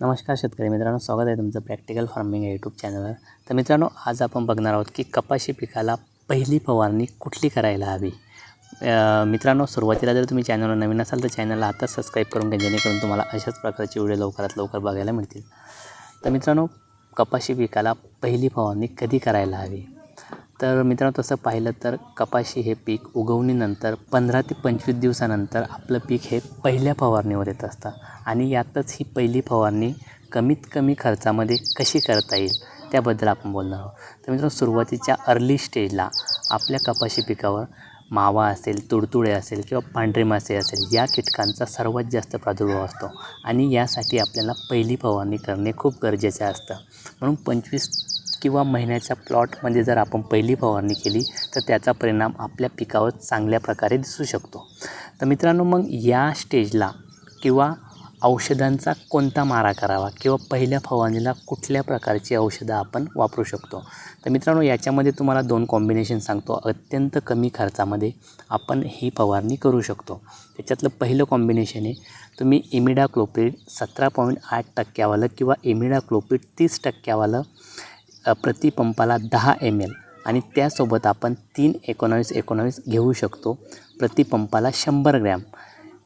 नमस्कार शेतकरी मित्रांनो स्वागत आहे तुमचं प्रॅक्टिकल फार्मिंग या यूट्यूब चॅनलवर तर मित्रांनो आज आपण बघणार आहोत की कपाशी पिकाला पहिली फवारणी कुठली करायला हवी? मित्रांनो सुरुवातीला जर तुम्ही चॅनलवर नवीन असाल तर चॅनलला आताच सबस्क्राईब करून घ्या जेणेकरून तुम्हाला अशाच प्रकारचे व्हिडिओ लवकरात लवकर बघायला मिळतील. तर मित्रांनो कपाशी पिकाला पहिली फवारणी कधी करायला हवी? तर मित्रांनो तसं पाहिलं तर कपाशी हे पीक उगवणीनंतर पंधरा ते पंचवीस दिवसानंतर आपलं पीक हे पहिल्या फवारणीवर येत असतं. आणि यातच ही पहिली फवारणी कमीत कमी खर्चामध्ये कशी करता येईल त्याबद्दल आपण बोलणार आहोत. तर मित्रांनो सुरुवातीच्या अर्ली स्टेजला आपल्या कपाशी पिकावर मावा असेल तुडतुडे असेल किंवा पांढरे मासे असेल या कीटकांचा सर्वात जास्त प्रादुर्भाव असतो. आणि यासाठी आपल्याला पहिली फवारणी करणे खूप गरजेचे असतं. म्हणून पंचवीस किंवा महिन्याच्या प्लॉटमध्ये जर आपण पहिली फवारणी केली तर त्याचा परिणाम आपल्या पिकावर चांगल्या प्रकारे दिसू शकतो. तर मित्रांनो मग या स्टेजला किंवा औषधांचा कोणता मारा करावा किंवा पहिल्या फवारणीला कुठल्या प्रकारची औषधं आपण वापरू शकतो? तर मित्रांनो याच्यामध्ये तुम्हाला दोन कॉम्बिनेशन सांगतो. अत्यंत कमी खर्चामध्ये आपण ही फवारणी करू शकतो. त्याच्यातलं पहिलं कॉम्बिनेशन आहे तुम्ही इमिडाक्लोपीड सतरा पॉईंट आठ टक्क्यावालं किंवा इमिडाक्लोपिड तीस टक्क्यावालं प्रतिपंपाला प्रति पंपाला दहा एम एल आणि त्यासोबत आपण तीन एकोणावीस एकोणावीस घेऊ शकतो. प्रतिपंपाला शंभर ग्रॅम.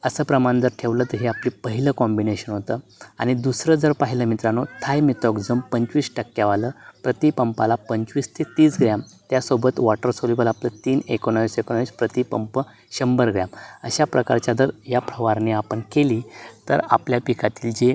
असं प्रमाण जर ठेवलं तर हे आपली पहिलं कॉम्बिनेशन होतं. आणि दुसरं जर पाहिलं मित्रांनो थायमिथॉक्झम पंचवीस टक्क्यावालं प्रति पंपाला पंचवीस ते तीस ग्रॅम. त्यासोबत वॉटर सोल्युबल आपलं तीन एकोणावीस एकोणावीस प्रतिपंप शंभर ग्रॅम. अशा प्रकारच्या जर या फवारणी आपण केली तर आपल्या पिकातील जे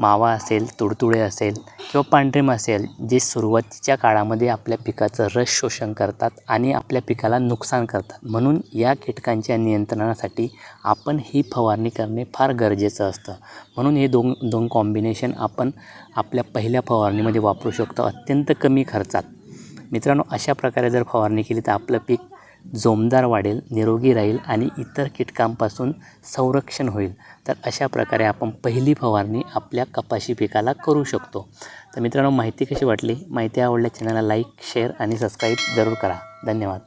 मावा असेल तुडतुडे असेल किंवा पांढरेम असेल जे सुरुवातीच्या काळामध्ये आपल्या पिकाचं रस शोषण करतात आणि आपल्या पिकाला नुकसान करतात. म्हणून या कीटकांच्या नियंत्रणासाठी आपण ही फवारणी करणे फार गरजेचं असतं. म्हणून हे दोन दोन कॉम्बिनेशन आपण आपल्या पहिल्या फवारणीमध्ये वापरू शकतो. अत्यंत अत्यंत कमी खर्चात. मित्रांनो अशा प्रकारे जर फवारणी केली तर आपलं पीक जोमदार वाढेल निरोगी राहील आणि इतर कीटकांपासून संरक्षण होईल. तर अशा प्रकारे आपण पहिली फवारणी आपल्या कपाशी पिकाला करू शकतो. तर मित्रांनो माहिती कशी वाटली? माहिती आवडल्या चॅनलला लाईक शेअर आणि सबस्क्राईब जरूर करा. धन्यवाद.